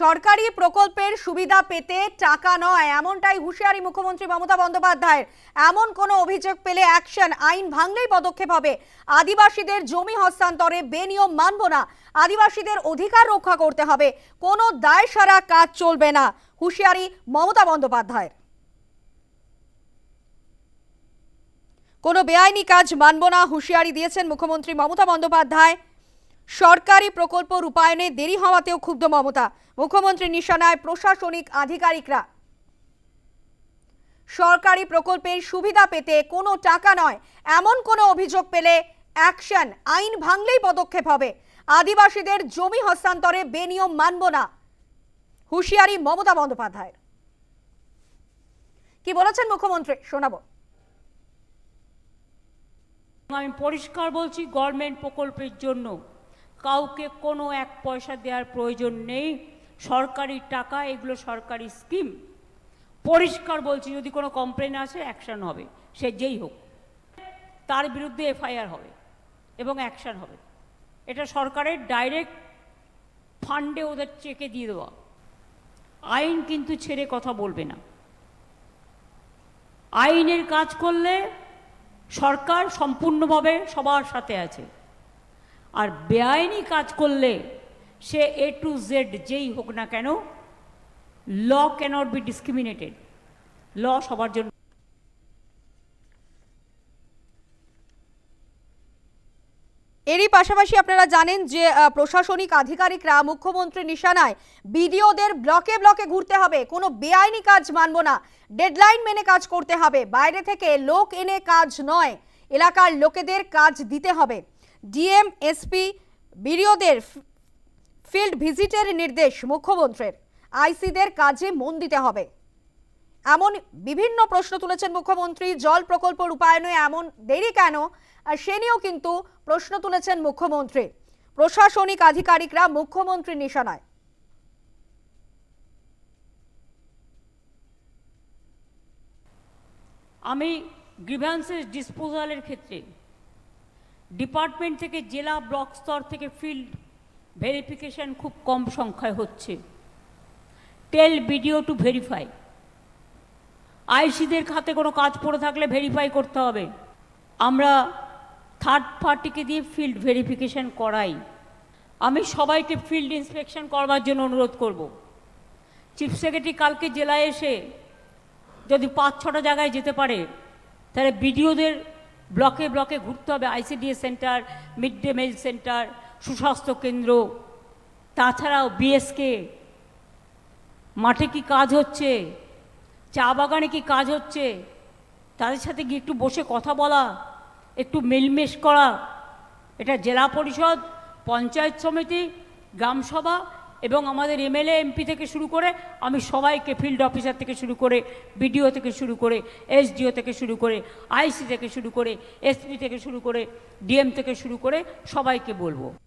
সরকারি প্রকল্পের সুবিধা পেতে টাকা নয়, এমনটাই হুঁশিয়ারি মুখ্যমন্ত্রী মমতা বন্দ্যোপাধ্যায়ের। এমন কোনো অভিযোগ পেলে অ্যাকশন আইন ভাঙলেই পদক্ষেপ হবে। আদিবাসীদের জমি হস্তান্তরে বেনিয়ম মানব না। আদিবাসীদের অধিকার রক্ষা করতে হবে। কোনো দায় সারা কাজ চলবে না, হুঁশিয়ারি মমতা বন্দ্যোপাধ্যায়ের। কোনো বেআইনি কাজ মানব না, হুঁশিয়ারি দিয়েছেন মুখ্যমন্ত্রী মমতা বন্দ্যোপাধ্যায়। সরকারি প্রকল্প রূপায়ণে দেরি হওয়াতেও ক্ষুব্ধ মমতা। মুখ্যমন্ত্রী নিশানায় প্রশাসনিক আধিকারিকরা। সরকারি প্রকল্পের সুবিধা পেতে কোনো টাকা নয়, এমন কোনো অভিযোগ পেলে অ্যাকশন আইন ভাঙলেই পদক্ষেপ হবে। আদিবাসীদের জমি হস্তান্তরে বেনিয়ম মানব না। হুঁশিয়ারি মমতা বন্দ্যোপাধ্যায়ের। কি বলেছেন মুখ্যমন্ত্রী? শোনাবো। আমি পরিষ্কার বলছি গভর্নমেন্ট প্রকল্পের জন্য কাউকে কোনো এক পয়সা দেওয়ার প্রয়োজন নেই। সরকারি টাকা, এগুলো সরকারি স্কিম। পরিষ্কার বলছি, যদি কোনো কমপ্লেন আসে, অ্যাকশন হবে, সে যেই হোক। তার বিরুদ্ধে এফআইআর হবে এবং অ্যাকশন হবে। এটা সরকারের ডাইরেক্ট ফান্ডে ওদের চেকে দিয়ে দেওয়া। আইন কিন্তু ছেড়ে কথা বলবে না। আইনের কাজ করলে সরকার সম্পূর্ণভাবে সবার সাথে আছে। আর বেআইনি কাজ করলে সে এ টু জেড যেই হোক না কেন law cannot be discriminated law সবার জন্য এরই পাশাপাশি আপনারা জানেন যে প্রশাসনিক আধিকারিকরা মুখ্যমন্ত্রী নিশানায় বিডিওদের ব্লকে ব্লকে ঘুরতে হবে। কোনো বেআইনি কাজ মানব না। ডেডলাইন মেনে কাজ করতে হবে। বাইরে থেকে লোক এনে কাজ নয়। এলাকার লোকেদের কাজ দিতে হবে। ডিএম, এসপি বিডিওদের ফিল্ড ভিজিটের নির্দেশ মুখ্যমন্ত্রীর। আইসিদের কাজে মন দিতে হবে। এমন বিভিন্ন প্রশ্ন তুলেছেন মুখ্যমন্ত্রী। জল প্রকল্প রূপায়ণে এমন দেরি কেন? আর সে নিয়েও কিন্তু প্রশ্ন তুলেছেন মুখ্যমন্ত্রী। প্রশাসনিক আধিকারিকরা মুখ্যমন্ত্রী নিশানায়। আমি গ্রিভ্যান্সেস ডিসপোজালের ক্ষেত্রে ডিপার্টমেন্ট থেকে জেলা ব্লক স্তর থেকে ফিল্ড ভেরিফিকেশন খুব কম সংখ্যায় হচ্ছে। টেল ভিডিও টু ভেরিফাই আইসিদের খাতে কোনো কাজ পড়ে থাকলে ভেরিফাই করতে হবে। আমরা থার্ড পার্টিকে দিয়ে ফিল্ড ভেরিফিকেশন করাই। আমি সবাইকে ফিল্ড ইন্সপেকশন করবার জন্য অনুরোধ করব। চিফ সেক্রেটারি কালকে জেলায় এসে যদি পাঁচ ছটা জায়গায় যেতে পারে, তাহলে বিডিওদের ব্লকে ব্লকে ঘুরতে হবে ICDS centre mid day meal centre, সুস্বাস্থ্য কেন্দ্র, তাছাড়াও বিএসকে মাঠে কি কাজ হচ্ছে, চা বাগানে কি কাজ হচ্ছে, তাদের সাথে গিয়ে একটু বসে কথা বলা, একটু মেলমেশ করা, এটা জেলা পরিষদ, পঞ্চায়েত সমিতি গ্রামসভা এবং আমাদের এমএলএ এমপি থেকে শুরু করে আমি সবাইকে ফিল্ড অফিসার থেকে শুরু করে বিডিও থেকে শুরু করে এসডিও থেকে শুরু করে আইসি থেকে শুরু করে এসপি থেকে শুরু করে ডিএম থেকে শুরু করে সবাইকে বলব।